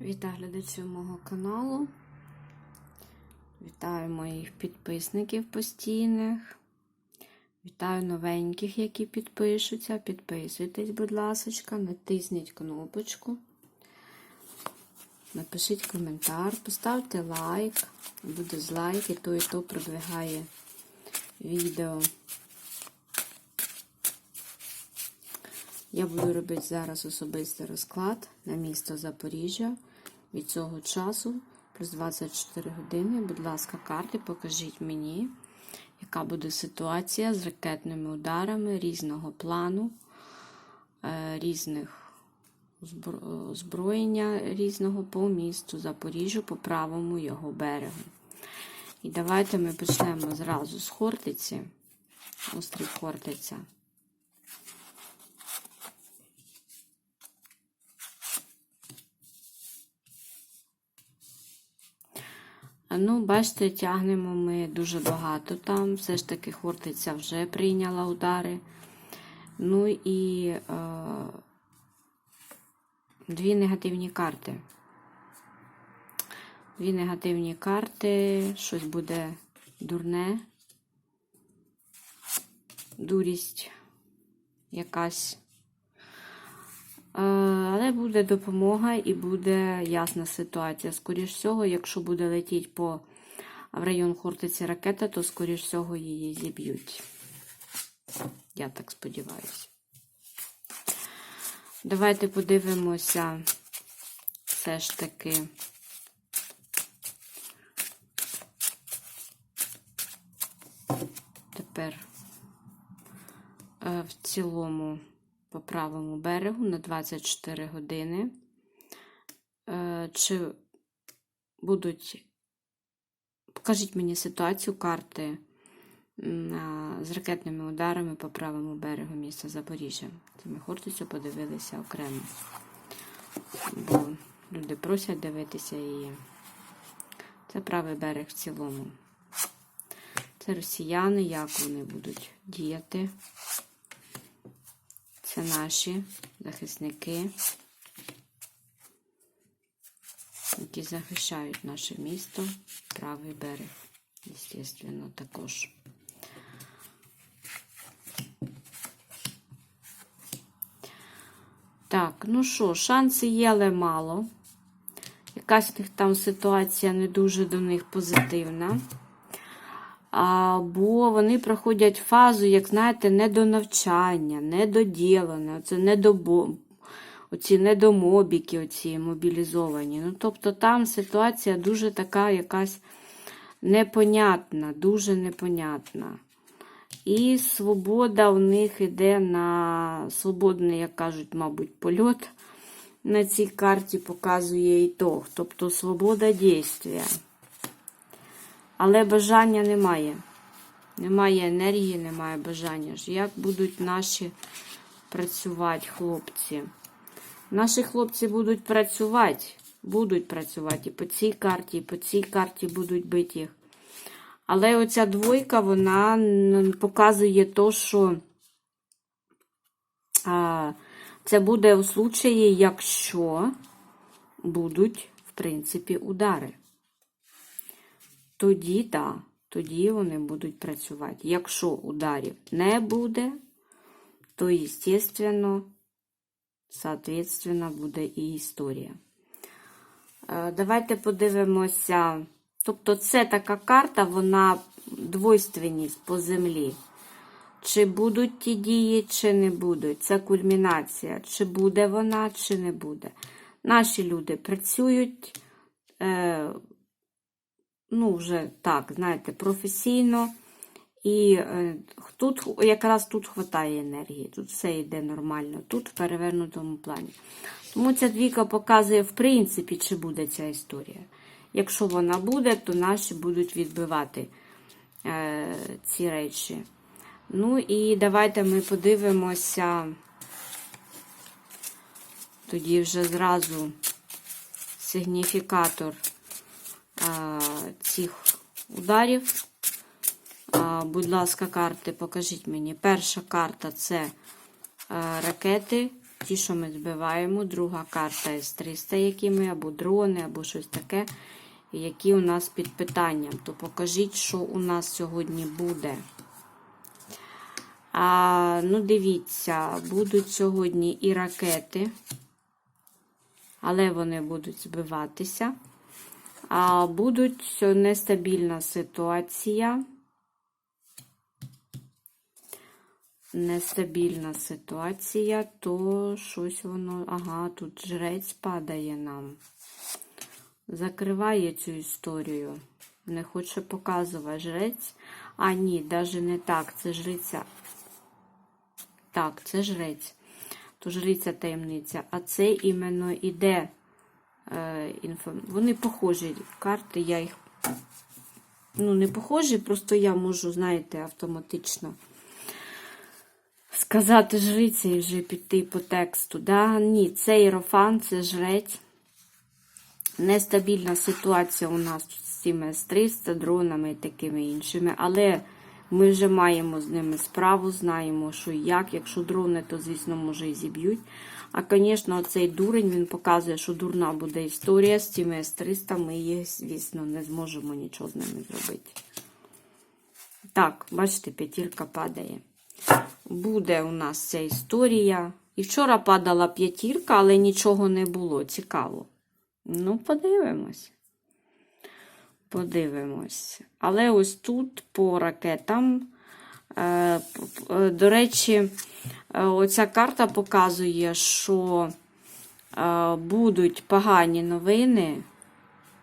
Вітаю глядачів мого каналу. Вітаю моїх підписників постійних. Вітаю новеньких, які підпишуться. Підписуйтесь, будь ласка, натисніть кнопочку. Напишіть коментар, поставте лайк. Буде з лайк, і то і то продвигає відео. Я буду робити зараз особистий розклад на місто Запоріжжя. Від цього часу плюс 24 години. Будь ласка, карти, покажіть мені, яка буде ситуація з ракетними ударами різного плану, е, різних збро- озброєння різного по місту Запоріжжю, по правому його берегу. І давайте ми почнемо зразу з Хортиці. Острів Хортиця. Ну, бачите, тягнемо ми дуже багато там. Все ж таки Хортиця вже прийняла удари. Ну і е, дві негативні карти. Дві негативні карти, щось буде дурне, дурість якась. Але буде допомога і буде ясна ситуація. Скоріш всього, якщо буде летіти по в район Хортиці ракета, то скоріш всього її зіб'ють. Я так сподіваюся. Давайте подивимося все ж таки. Тепер е, в цілому по правому берегу на 24 години. Е, Чи будуть. Покажіть мені ситуацію карти з ракетними ударами по правому берегу міста Запоріжжя. Це ми Хортицю подивилися окремо. Бо люди просять дивитися її. Це правий берег в цілому. Це росіяни, як вони будуть діяти. Це наші захисники, які захищають наше місто, правий берег, звісно, також. Так, ну що, шанси є, але мало. Якась там ситуація не дуже до них позитивна. А, бо вони проходять фазу, як знаєте, не до навчання, не це не до бо... оці недомобіки, оці мобілізовані. Ну, тобто там ситуація дуже така якась непонятна, дуже непонятна. І свобода в них йде на свободний, як кажуть, мабуть, польот. На цій карті показує ітог. Тобто свобода дійства. Але бажання немає. Немає енергії, немає бажання. Як будуть наші працювати хлопці? Наші хлопці будуть працювати. Будуть працювати і по цій карті, і по цій карті будуть бити їх. Але оця двойка, вона показує то, що а, це буде у случаї, якщо будуть, в принципі, удари. Тоді так, тоді вони будуть працювати. Якщо ударів не буде, то, естественно, соответственно, буде і історія. Е, Давайте подивимося. Тобто, це така карта, вона двойственність по землі. Чи будуть ті дії, чи не будуть. Це кульмінація. Чи буде вона, чи не буде. Наші люди працюють. Ну, вже так, знаєте, професійно. І е, тут якраз тут хватає енергії, тут все йде нормально, тут в перевернутому плані. Тому ця двійка показує, в принципі, чи буде ця історія. Якщо вона буде, то наші будуть відбивати е, ці речі. Ну і давайте ми подивимося тоді вже зразу сигніфікатор цих ударів. Будь ласка, карти, покажіть мені. Перша карта це ракети ті, що ми збиваємо. Друга карта С-300, які ми, або дрони, або щось таке, які у нас під питанням. То покажіть, що у нас сьогодні буде. А, Ну, дивіться, будуть сьогодні і ракети, але вони будуть збиватися. Будуть нестабільна ситуація. Нестабільна ситуація, то щось воно. Ага, тут жрець падає нам. Закриває цю історію. Не хоче показувати жрець. А, ні, навіть не так. Це жриця. Так, це жрець. То жриця таємниця. А це іменно іде. Е. Вони похожі карти, я їх. Ну, не похожі, просто я можу, знаєте, автоматично сказати жриця і вже піти по тексту. Да? Ні, це іерофан, це жрець. Нестабільна ситуація у нас з цими С-300, дронами і такими іншими. Але ми вже маємо з ними справу, знаємо, що як. Якщо дрони, то, звісно, може і зіб'ють. А, звісно, цей дурень він показує, що дурна буде історія з цими С-300. Ми їх, звісно, не зможемо нічого з ними зробити. Так, бачите, п'ятірка падає. Буде у нас ця історія. І вчора падала п'ятірка, але нічого не було. Цікаво. Ну, подивимось. Подивимось. Але ось тут по ракетам. е, До речі, е, оця карта показує, що е, будуть погані новини.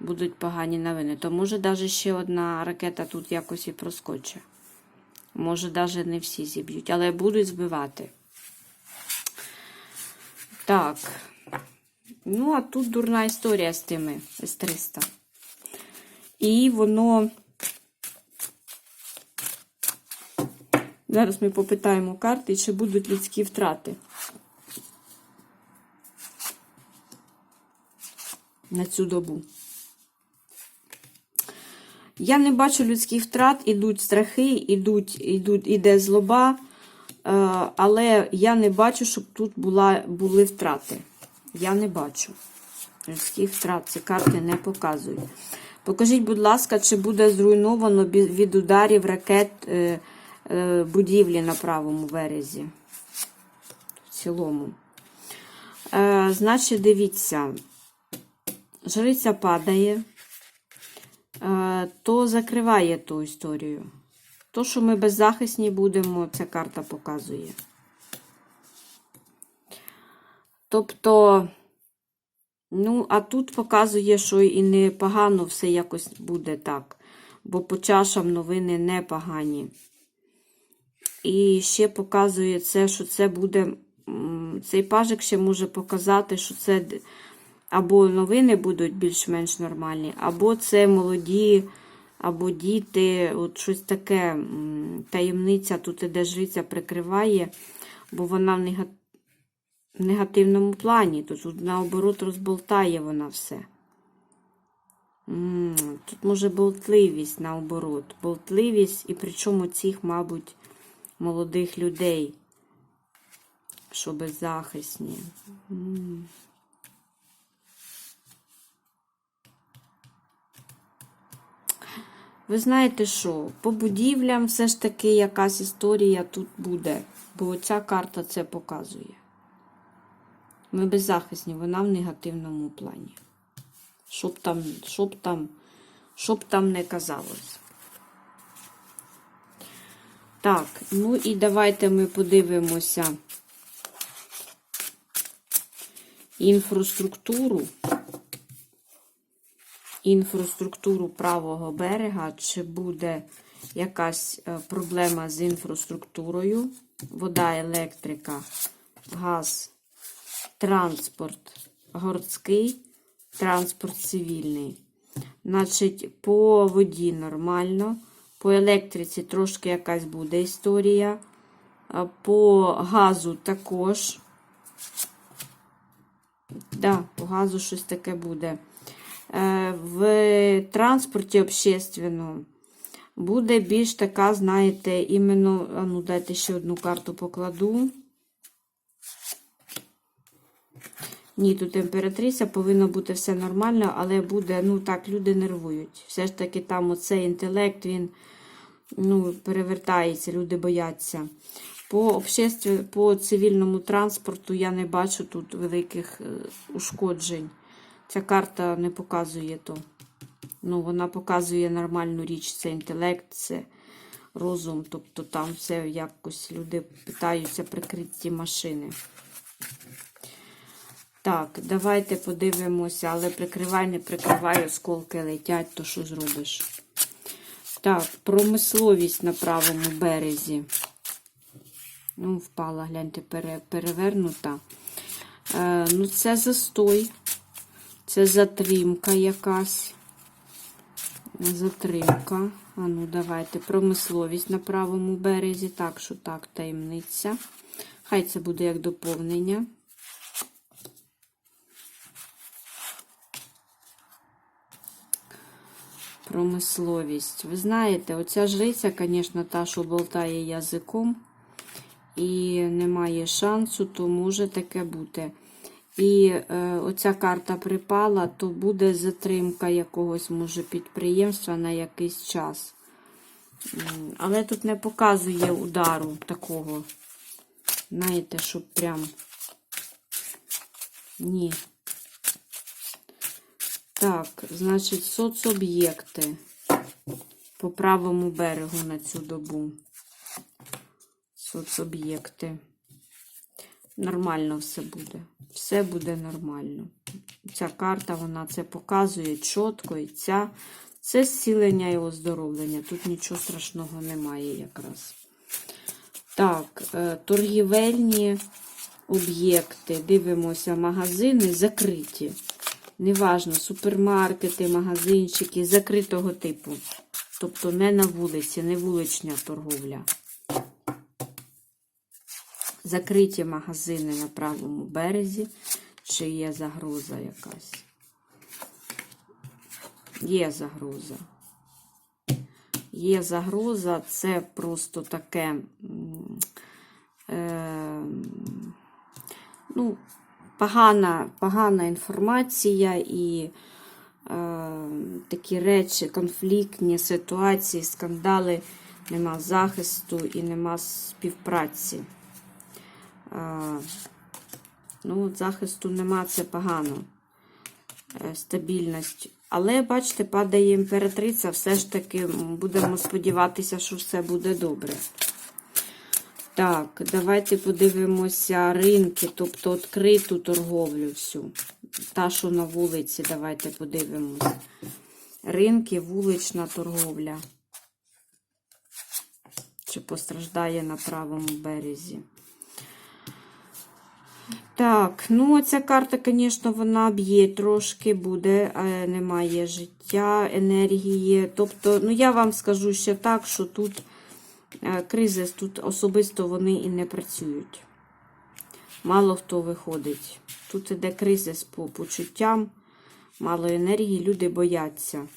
Будуть погані новини. То може навіть ще одна ракета тут якось і проскочить. Може, навіть не всі зіб'ють, але будуть збивати. Так. Ну, а тут дурна історія з тими С-300. І воно. Зараз ми попитаємо карти, чи будуть людські втрати. На цю добу. Я не бачу людських втрат, ідуть страхи, ідуть, ідуть, іде злоба, е, але я не бачу, щоб тут була, були втрати. Я не бачу. Людських втрат ці карти не показують. Покажіть, будь ласка, чи буде зруйновано від ударів ракет е, е, будівлі на правому березі. В цілому. Е, значить, дивіться, жриця падає то закриває ту історію. То, що ми беззахисні будемо, ця карта показує. Тобто, ну, а тут показує, що і непогано все якось буде так. Бо по чашам новини непогані. І ще показує це, що це буде. Цей пажик ще може показати, що це або новини будуть більш-менш нормальні, або це молоді, або діти, от щось таке таємниця, тут іде жриця прикриває, бо вона в нега- в негативному плані. То тут наоборот розболтає вона все. Тут може болтливість наоборот. Болтливість, і причому цих, мабуть, молодих людей, що беззахисні. Ви знаєте що? По будівлям все ж таки якась історія тут буде, бо ця карта це показує. Ми беззахисні, вона в негативному плані. Щоб там, щоб там, щоб там не казалось. Так, ну і давайте ми подивимося інфраструктуру інфраструктуру правого берега, чи буде якась е, проблема з інфраструктурою, вода, електрика, газ, транспорт городський, транспорт цивільний. Значить, по воді нормально, по електриці трошки якась буде історія, по газу також. Да, по газу щось таке буде. Е, В транспорті общественному буде більш така, знаєте, іменно, ну дайте ще одну карту покладу. Ні, тут імператриця повинно бути все нормально, але буде, ну так, люди нервують. Все ж таки там оцей інтелект, він ну, перевертається, люди бояться. По, обществі, по цивільному транспорту я не бачу тут великих е, ушкоджень. Ця карта не показує то. Ну, вона показує нормальну річ, це інтелект, це розум. Тобто там все якось люди питаються прикрити ті машини. Так, давайте подивимося, але прикривай, не прикривай, осколки летять, то що зробиш? Так, промисловість на правому березі. Ну, впала, гляньте, пере, перевернута. Е, ну, це застой. Це затримка якась. Затримка. А ну, давайте. Промисловість на правому березі. Так, що так, таємниця. Хай це буде як доповнення. Промисловість. Ви знаєте, оця жриця, звісно, та, що болтає язиком і немає шансу, то може таке бути. І е, оця карта припала, то буде затримка якогось, може, підприємства на якийсь час. Але тут не показує удару такого. Знаєте, щоб прям. Ні. Так, значить, соцоб'єкти по правому берегу на цю добу. Соцоб'єкти. Нормально все буде. Все буде нормально. Ця карта, вона це показує чітко. І ця це зцілення і оздоровлення. Тут нічого страшного немає якраз. Так, е, торгівельні об'єкти. Дивимося, магазини закриті. Неважно, супермаркети, магазинчики закритого типу. Тобто не на вулиці, не вулична торговля. Закриті магазини на правому березі. Чи є загроза якась? Є загроза. Є загроза, це просто таке. Е, ну, погана, погана інформація і е, такі речі, конфліктні ситуації, скандали, нема захисту і нема співпраці. Е, ну, захисту нема, це погано. Е, стабільність. Але, бачите, падає імператриця, все ж таки будемо сподіватися, що все буде добре. Так, давайте подивимося ринки, тобто відкриту торговлю всю. Та, що на вулиці, давайте подивимося. Ринки, вулична торговля. Чи постраждає на правому березі. Так, ну ця карта, звісно, вона б'є трошки, буде, е, немає життя, енергії. Тобто, ну я вам скажу ще так, що тут кризис, тут особисто вони і не працюють. Мало хто виходить. Тут іде кризис по почуттям, мало енергії, люди бояться.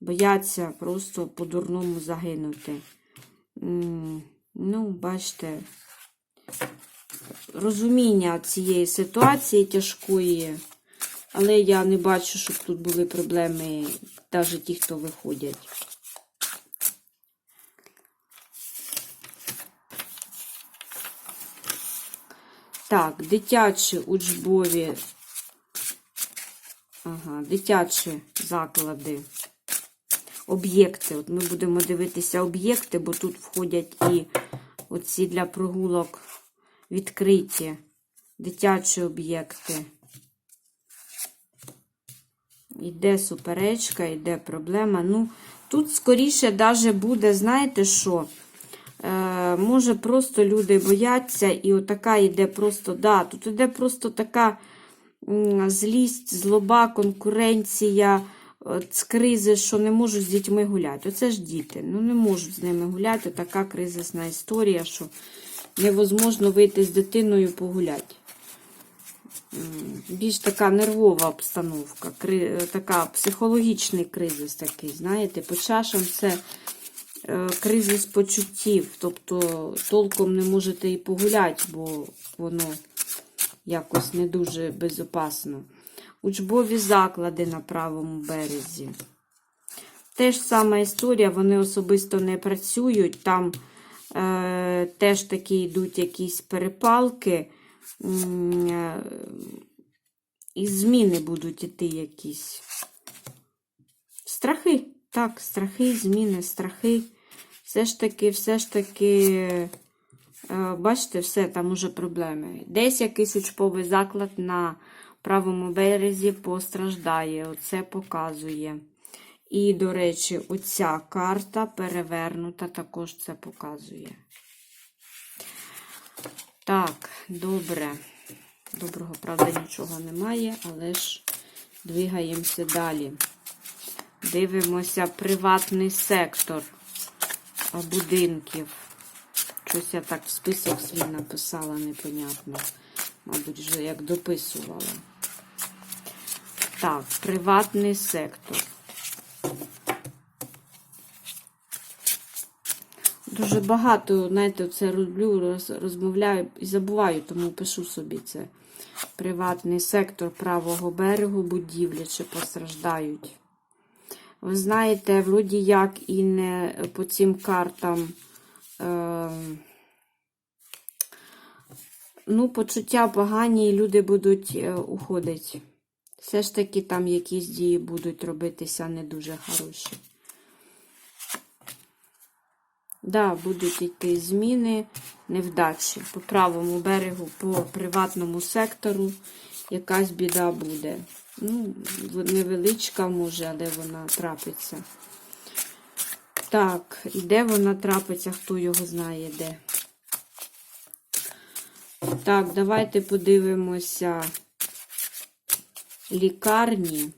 Бояться просто по-дурному загинути. Ну, бачите, розуміння цієї ситуації тяжкої, але я не бачу, щоб тут були проблеми, навіть ті, хто виходять. Так, дитячі учбові, ага, дитячі заклади, об'єкти. От ми будемо дивитися об'єкти, бо тут входять і оці для прогулок відкриті дитячі об'єкти. Іде суперечка, іде проблема. Ну, тут скоріше даже буде, знаєте що? Е, може, просто люди бояться, і отака йде просто, да, тут іде просто така злість, злоба, конкуренція, от, кризи, що не можуть з дітьми гуляти. Оце ж діти. Ну, не можуть з ними гуляти. Така кризисна історія, що невозможно вийти з дитиною погуляти. Більш така нервова обстановка, кри- така психологічний кризис такий, знаєте, по чашам це е, кризис почуттів, тобто толком не можете і погуляти, бо воно якось не дуже безопасно. Учбові заклади на правому березі. Теж сама історія, вони особисто не працюють. Там е, теж такі йдуть якісь перепалки. е, І зміни будуть іти якісь. Страхи. Так, страхи, зміни, страхи. Все ж таки, все ж таки, е, бачите, все, там уже проблеми. Десь якийсь учбовий заклад на правому березі постраждає. Оце показує. І, до речі, оця карта перевернута також це показує. Так, добре. Доброго, правда, нічого немає, але ж двигаємося далі. Дивимося приватний сектор будинків. Щось я так в список свій написала, непонятно. Мабуть, вже як дописувала. Так, приватний сектор. Дуже багато, знаєте, це роблю, роз, розмовляю і забуваю, тому пишу собі це. Приватний сектор правого берегу будівлі чи постраждають. Ви знаєте, вроді як і не по цим картам. Е, ну, почуття погані, і люди будуть е, уходити. Все ж таки там якісь дії будуть робитися не дуже хороші. Да, будуть йти зміни, невдачі. По правому берегу, по приватному сектору якась біда буде. Ну, невеличка може, але вона трапиться. Так, і де вона трапиться, хто його знає де. Так, давайте подивимося лікарні.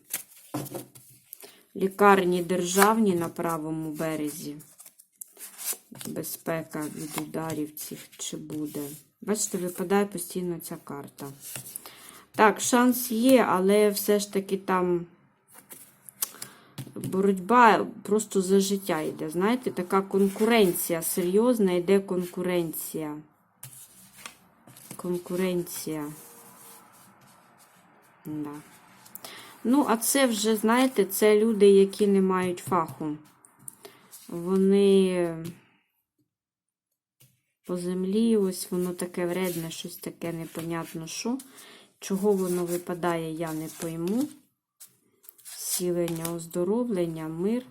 Лікарні державні на правому березі. Безпека від ударів цих чи буде. Бачите, випадає постійно ця карта. Так, шанс є, але все ж таки там боротьба просто за життя йде. Знаєте, така конкуренція серйозна йде конкуренція. Конкуренція. Да. Ну, а це вже, знаєте, це люди, які не мають фаху. Вони по землі, ось воно таке вредне, щось таке непонятно що. Чого воно випадає, я не пойму. Сілення, оздоровлення, мир.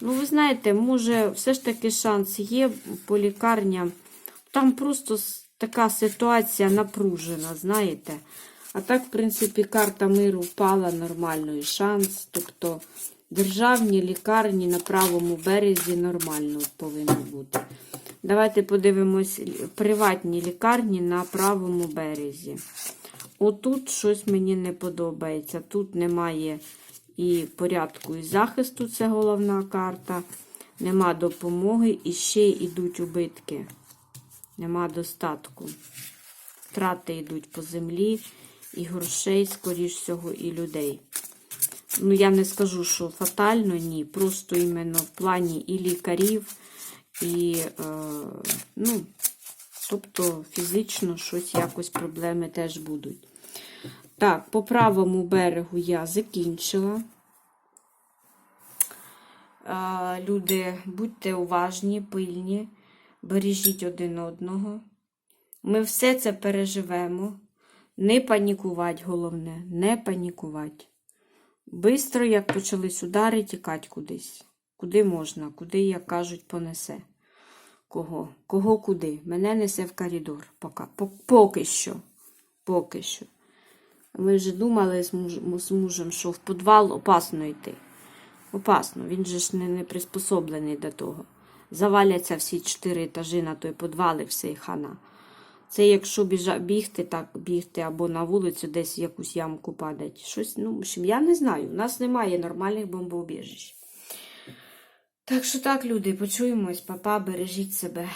Ну, ви знаєте, може, все ж таки шанс є по лікарням. Там просто така ситуація напружена, знаєте. А так, в принципі, карта миру впала нормально і шанс. Тобто державні лікарні на правому березі нормально повинні бути. Давайте подивимось приватні лікарні на правому березі. Отут щось мені не подобається. Тут немає і порядку, і захисту, це головна карта. Нема допомоги і ще йдуть убитки. Нема достатку. Втрати йдуть по землі, і грошей, скоріш всього, і людей. Ну, я не скажу, що фатально, ні. Просто іменно в плані і лікарів, і, е, ну, тобто фізично щось якось проблеми теж будуть. Так, по правому берегу я закінчила. Люди, будьте уважні, пильні, бережіть один одного. Ми все це переживемо. Не панікувати, головне, не панікувати. Бистро, як почались удари, тікати кудись. Куди можна, куди, як кажуть, понесе. Кого? Кого куди? Мене несе в коридор. Поки, поки що. Поки що. Ми вже думали з, муж, з мужем, що в підвал опасно йти. Опасно, він же ж не, не приспособлений до того. Заваляться всі чотири етажі на той підвал і все і хана. Це якщо біжа, бігти, так бігти або на вулицю, десь якусь ямку падать. Щось, ну, я не знаю. У нас немає нормальних бомбоубіжищ. Так що так, люди, почуємось, папа, бережіть себе.